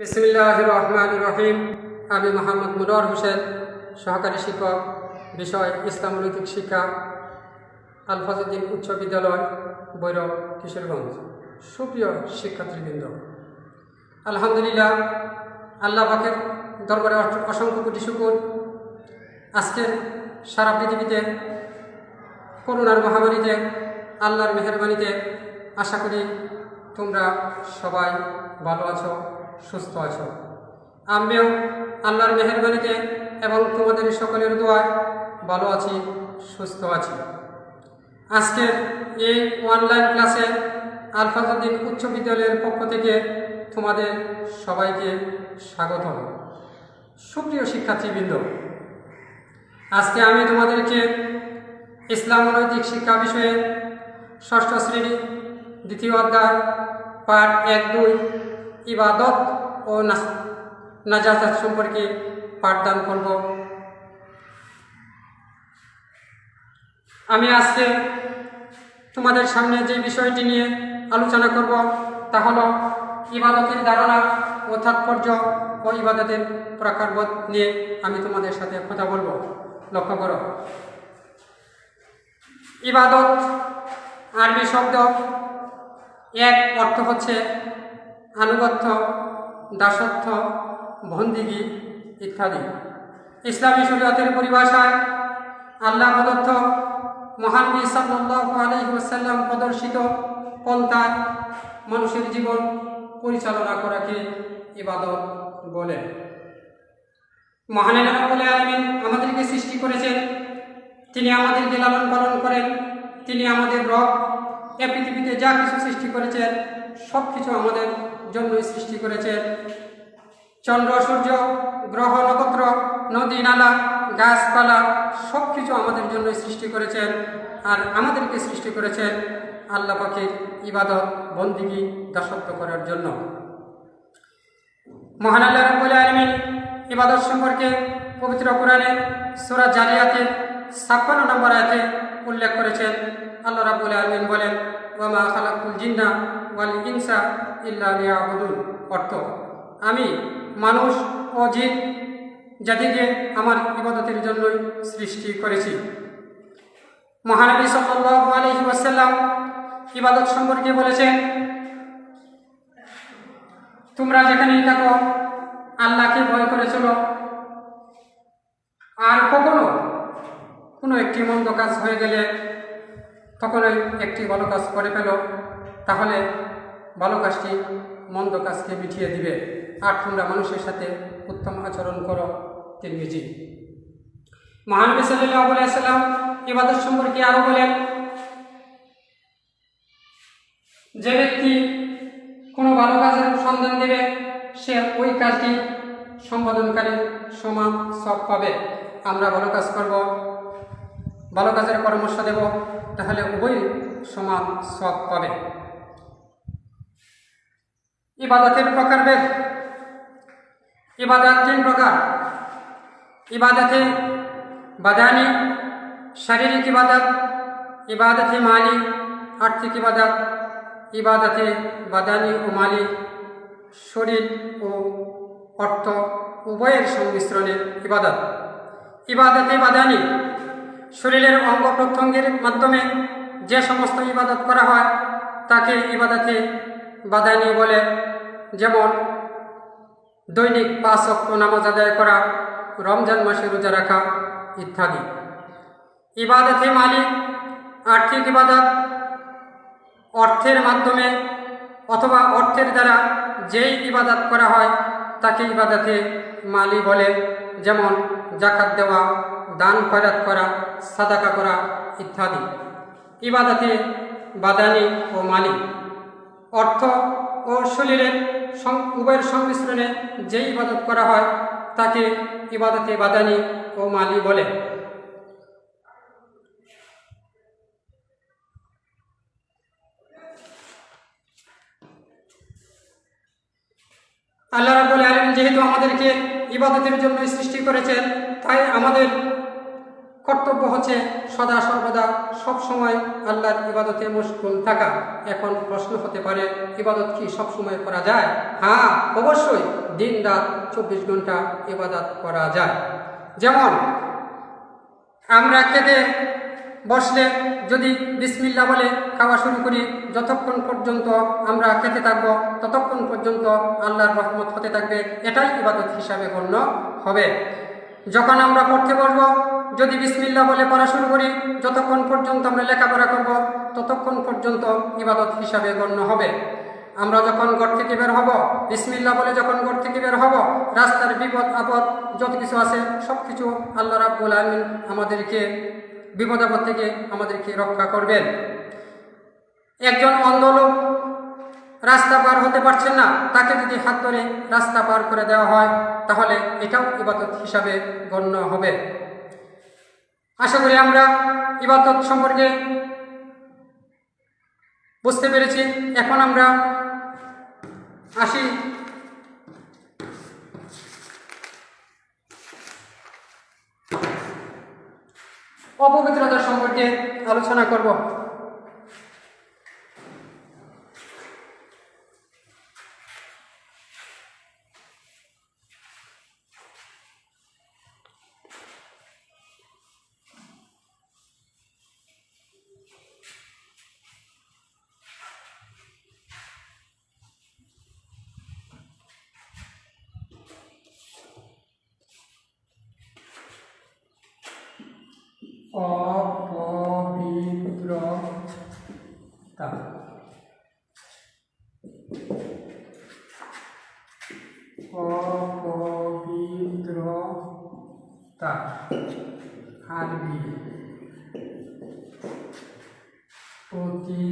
বিসমিল্লাহ রহমান রহিম আমি মোহাম্মদ মুনর হোসেন, সহকারী শিক্ষক, বিষয় ইসলাম নৈতিক শিক্ষা আলফাজুদ্দিন উচ্চ বিদ্যালয়, বৈরব, কিশোরগঞ্জ। সুপ্রিয় শিক্ষার্থীবৃন্দ, আলহামদুলিল্লাহ, আল্লাহ পাকের দরবারে অস- অসংখ্য কোটি শুকুর। আজকের সারা পৃথিবীতে, করোনার মহামারীতে, আল্লাহর মেহরবানিতে, আশা করি তোমরা সবাই ভালো আছো। সুস্থ আছো। আমিও আল্লাহর মেহরবানিতে এবং তোমাদের সকলের দোয়ায় ভালো আছি, সুস্থ আছি। আজকে এই অনলাইন ক্লাসে আলফাজুদ্দিন উচ্চ বিদ্যালয়ের পক্ষ থেকে তোমাদের সবাইকে স্বাগত সুপ্রিয় শিক্ষার্থীবৃন্দ, আজকে আমি তোমাদেরকে ইসলাম নৈতিক শিক্ষা বিষয়ে ষষ্ঠ শ্রেণি, দ্বিতীয় অধ্যায়, পাঠ এক দুই ইবাদত ও নাজাত সম্পর্কে পাঠদান করব। আমি আজকে তোমাদের সামনে যে বিষয়টি নিয়ে আলোচনা করব, তা হলো ইবাদতের ধারণা ও তাৎপর্য ও ইবাদতের প্রকারবোধ নিয়ে আমি তোমাদের সাথে কথা বলব। লক্ষ্য করো। ইবাদত আরবি শব্দ এক অর্থ হচ্ছে আনুগত্য, দাসত্ব, বন্দিগি ইত্যাদি। ইসলামী শরীয়তের পরিভাষায় আল্লাহ প্রদত্ত মহানবী সাল্লাহ প্রদর্শিত পন্থায় মানুষের জীবন পরিচালনা করাকে ইবাদত বলে। মহানের বলে আলমিন আমাদেরকে সৃষ্টি করেছেন। তিনি আমাদেরকে লালন পালন করেন। তিনি আমাদের রব। এ পৃথিবীতে যা কিছু সৃষ্টি করেছেন সব কিছু আমাদের জন্যই সৃষ্টি করেছেন চন্দ্র, সূর্য, গ্রহ, নক্ষত্র, নদী, নালা, গাছপালা সব কিছু আমাদের জন্যই সৃষ্টি করেছেন আর আমাদেরকে সৃষ্টি করেছেন আল্লাহ পাখির ইবাদত, বন্দিগি, দাসত্ব করার জন্য। মহান আল্লাহ রাব্বুল আলামিন ইবাদত সম্পর্কে পবিত্র কোরআনে সূরা জারিয়াতে 56 নম্বর আয়াতে উল্লেখ করেছেন। আল্লাহ রাব্বুল আলামিন বলেন, ওয়া মা খালাকুল জিন্না ওয়াল ইনসা ইল্লা লিয়াবুদুন। অর্থ, আমি মানুষ ও জিন জাতিকে আমার ইবাদতের জন্যই সৃষ্টি করেছি। মহানবী সাল্লাল্লাহু আলাইহি ওয়াসাল্লাম ইবাদত সম্পর্কে বলেছেন, তোমরা যেখানেই থাকো, আল্লাহকে ভয় করে চলো। আর কখনো কোনো একটি মন্দ কাজ হয়ে গেলে তখনই একটি ভালো কাজ করে ফেলো। তাহলে ভালো কাজটি মন্দ কাজকে মিটিয়ে দিবে। আর তোমরা মানুষের সাথে উত্তম আচরণ করো, তিরমিজি। মহানবী সাল্লাহ আলাইসাল্লাম ইবাদত সম্পর্কে আরও বলেন, যে ব্যক্তি কোনো ভালো কাজের সন্ধান দেবে, সে ওই কাজটি সম্পাদনকারী সমান সব পাবে। আমরা ভালো কাজ করব, ভালো কাজের পরামর্শ দেব, তাহলে উভয় সমান সব পাবে। ইবাদতের প্রকারভেদ ইবাদত তিন প্রকার। ইবাদতে বাদানি, শারীরিক ইবাদত, ইবাদতে মালি, আর্থিক ইবাদত, ইবাদতে বাদানি ও মালি, শরীর ও অর্থ উভয়ের সংমিশ্রণে ইবাদত। ইবাদতে বাদানি, শরীরের অঙ্গ প্রত্যঙ্গের মাধ্যমে যে সমস্ত ইবাদত করা হয়, তাকে ইবাদতে বাদানি বলে, যেমন দৈনিক পাঁচ অক্ট নামাজ আদায় করা, রমজান মাসে রোজা রাখা ইত্যাদি। ইবাদতে মালিক আর্থিক ইবাদত, অর্থের মাধ্যমে অথবা অর্থের দ্বারা যেই ইবাদত করা হয়, তাকে ইবাদতে মালি বলে, যেমন জাকাত দেওয়া, দান খয়রাত করা, সাদাকা করা ইত্যাদি। ইবাদতে বাদানি ও মালি অর্থ ও শরীরের উভয়ের সংমিশ্রণে যেই ইবাদত করা হয়, তাকে ইবাদতে বাদানি ও মালি বলে। আল্লাহ রাবুল আলম যেহেতু আমাদেরকে ইবাদতের জন্য সৃষ্টি করেছেন, তাই আমাদের কর্তব্য হচ্ছে সদা সর্বদা সব সময় আল্লাহর ইবাদতে মুশকুল থাকা। এখন প্রশ্ন হতে পারে, ইবাদত কি সব সময় করা যায়? হ্যাঁ অবশ্যই দিন রাত চব্বিশ ঘণ্টা ইবাদত করা যায়। যেমন, আমরা খেতে বসলে যদি বিসমিল্লা বলে খাওয়া শুরু করি, যতক্ষণ পর্যন্ত আমরা খেতে থাকব, ততক্ষণ পর্যন্ত আল্লাহর রহমত হতে থাকবে, এটাই ইবাদত হিসাবে গণ্য হবে। যখন আমরা পড়তে বসবো যদি বিসমিল্লা বলে পড়া শুরু করি, যতক্ষণ পর্যন্ত আমরা লেখাপড়া করব, ততক্ষণ পর্যন্ত ইবাদত হিসাবে গণ্য হবে। আমরা যখন ঘর থেকে বের হব বিসমিল্লা বলে যখন ঘর থেকে বের হব, রাস্তার বিপদ, আপদ, যত কিছু আছে সব কিছু আল্লাহ রাব্বুল আলমিন আমাদেরকে, বিপদ, আপদ থেকে আমাদেরকে রক্ষা করবেন। একজন অন্ধ লোক রাস্তা পার হতে পারছেন না, তাকে যদি হাত ধরে রাস্তা পার করে দেওয়া হয়, তাহলে এটাও ইবাদত হিসাবে গণ্য হবে। আশা করি আমরা ইবাদত সম্পর্কে বুঝতে পেরেছি। এখন আমরা আসি। অপবিত্রতা সম্পর্কে আলোচনা করব। অপবিত্রতা অপবিত্রতা আরবি প্রতি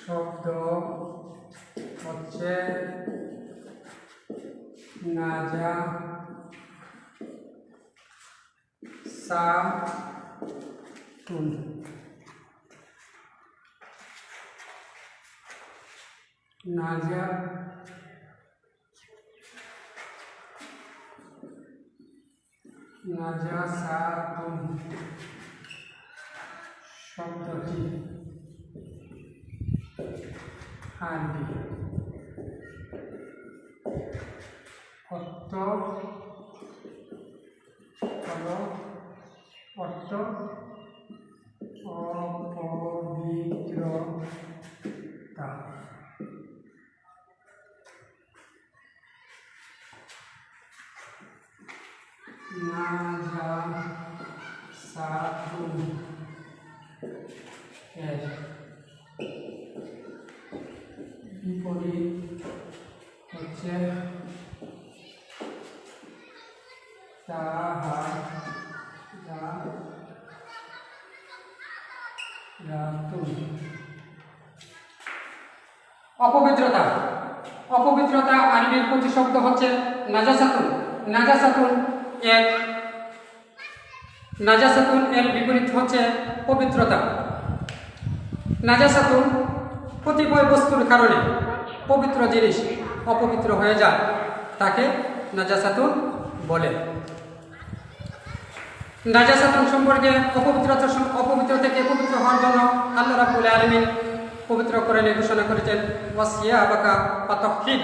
শব্দ হচ্ছে নাজা সাতুন নাজা নাজাসাতুন শব্দটি আরবি অর্থ অপবিত্রতা নাজাসাতুন এর বিপরীত হচ্ছে তাহা যা অপবিত্রতা। অপবিত্রতা আরবির প্রতিশব্দ হচ্ছে নাজাসাতুন। নাজাসাতুন এক নাজাসাতুন এর বিপরীত হচ্ছে পবিত্রতা। নাজাসাতুন কতিপয় বস্তুর কারণে পবিত্র জিনিস অপবিত্র হয়ে যায়। তাকে নাজাসাতুন বলে। নাজাসাতুন সম্পর্কে অপবিত্রতা অপবিত্র থেকে পবিত্র হওয়ার জন্য আল্লাহ রাবুল আলমিন পবিত্র করে ঘোষণা করেছেন ওয়াসিয়া বাকা পাতহিদ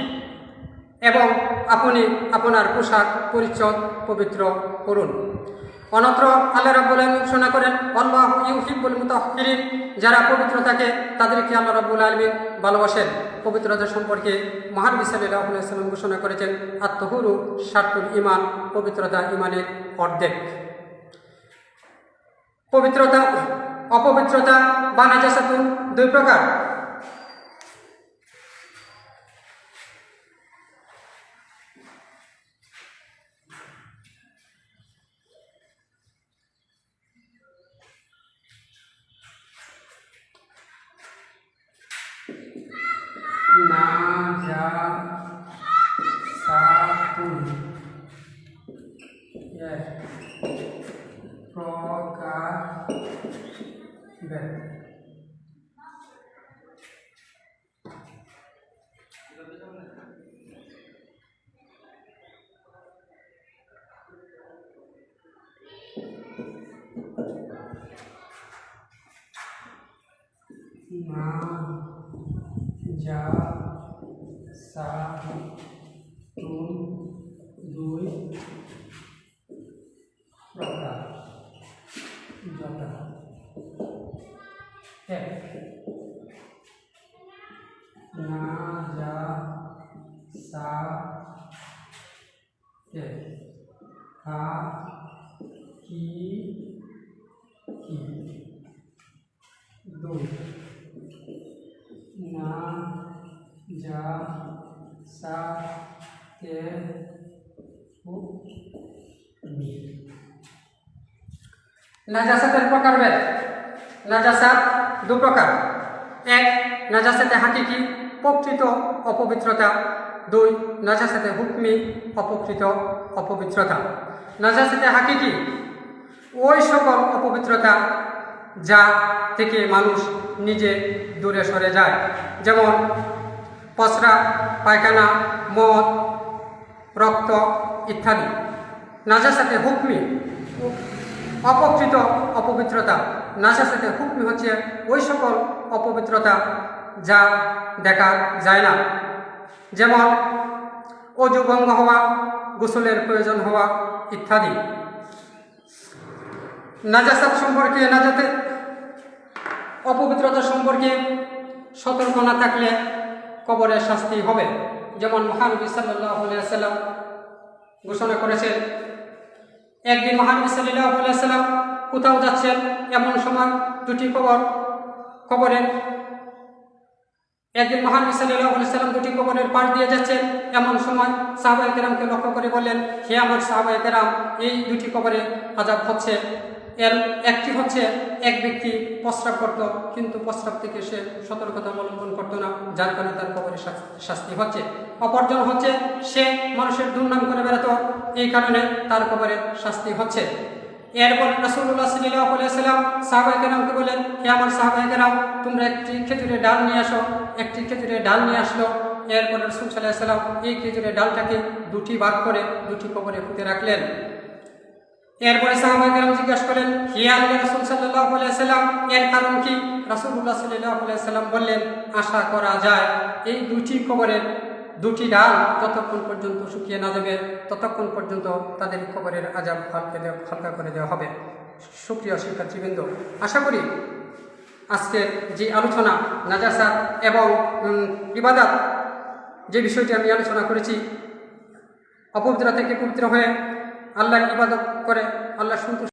এবং আপনি আপনার পোশাক পরিচ্ছদ পবিত্র করুন। অনত্র আল্লাহ রাব্বুল আলমিন ঘোষণা করেন, আল্লাহ ইউহিবুল মুতাহহিরিন যারা পবিত্র থাকে তাদেরকে আল্লাহ রাব্বুল আলমিন ভালোবাসেন। পবিত্রতা সম্পর্কে মহানবী সাল্লাহ সাল্লাম ঘোষণা করেছেন আত্মহুরু শার্তুল ইমান পবিত্রতা ইমানের অর্ধেক। পবিত্রতা অপবিত্রতা বা নাজাসাতুন দুই প্রকার। নাজাসাতুন pé. já sabe tudo না যা সা মি। নাজাসাতের প্রকারভেদ নাজাসাত দু প্রকার। এক, নাজাসাতে হাকিকি, প্রকৃত অপবিত্রতা। দুই, নাজাসাতে হুকমি, অপকৃত অপবিত্রতা। নাজাসাতে হাকিকি, ওই সকল অপবিত্রতা যা থেকে মানুষ নিজে দূরে সরে যায়। যেমন পসরা পায়খানা, মদ, রক্ত ইত্যাদি। নাজাসাতে হুকমি, অপকৃত অপবিত্রতা। নাজাসাতে হুকমি হচ্ছে ওই সকল অপবিত্রতা যা দেখা যায় না। যেমন অজু ভঙ্গ হওয়া, গোসলের প্রয়োজন হওয়া ইত্যাদি। নাজাসাত সম্পর্কে নাজাতে অপবিত্রতা সম্পর্কে সতর্ক না থাকলে কবরের শাস্তি হবে। যেমন মহানবী সাল্লাম ঘোষণা করেছেন, একদিন মহানবী সাল্লাম কোথাও যাচ্ছেন, এমন সময় দুটি কবর, কবরের একদিন মহানবী সাল্লাম দুটি কবরের পাশ দিয়ে যাচ্ছেন, এমন সময় সাহাবাই কেরামকে লক্ষ্য করে বললেন, হে আমার সাহাবাই কেরাম, এই দুটি কবরে আজাব হচ্ছে। এর একটি হচ্ছে এক ব্যক্তি প্রস্রাব করত, কিন্তু প্রস্রাব থেকে সে সতর্কতা অবলম্বন করতো না, যার কারণে তার কবরে শাস- শাস্তি হচ্ছে। অপরজন হচ্ছে, সে মানুষের দুর্নাম করে বেড়াতো, এই কারণে তার কবরে শাস্তি হচ্ছে। এরপর রাসুল্লাহ সাল্লাহ সাল্লাম সাহাবাহিকেরামকে বলেন হে আমার সাহাবাহিকেরাম তোমরা একটি খেজুরের ডাল নিয়ে আসো। একটি খেজুরের ডাল নিয়ে আসলো। এরপর রসুল সাল্লাহ সাল্লাম এই খেজুরের ডালটাকে দুটি ভাগ করে দুটি কবরে পুঁতে রাখলেন। এরপরে সাহাবাহিকেরাম জিজ্ঞাসা করেন হে আল্লাহ রসুল সাল্লাহ সাল্লাম এর কারণ কি? রাসুল্লাহ সাল্লাহ সাল্লাম বললেন, আশা করা যায়, এই দুটি কবরের দুটি ডাল যতক্ষণ পর্যন্ত শুকিয়ে না যাবে, ততক্ষণ পর্যন্ত তাদের কবরের আজাব হালকা হালকা করে দেওয়া হবে। সুপ্রিয় শিক্ষার্থীবৃন্দ, আশা করি আজকের যে আলোচনা, নাজাসা এবং ইবাদাত, যে বিষয়টি আমি আলোচনা করেছি অপবিত্র থেকে পবিত্র হয়ে আল্লাহর ইবাদত করে আল্লাহ সন্তুষ্ট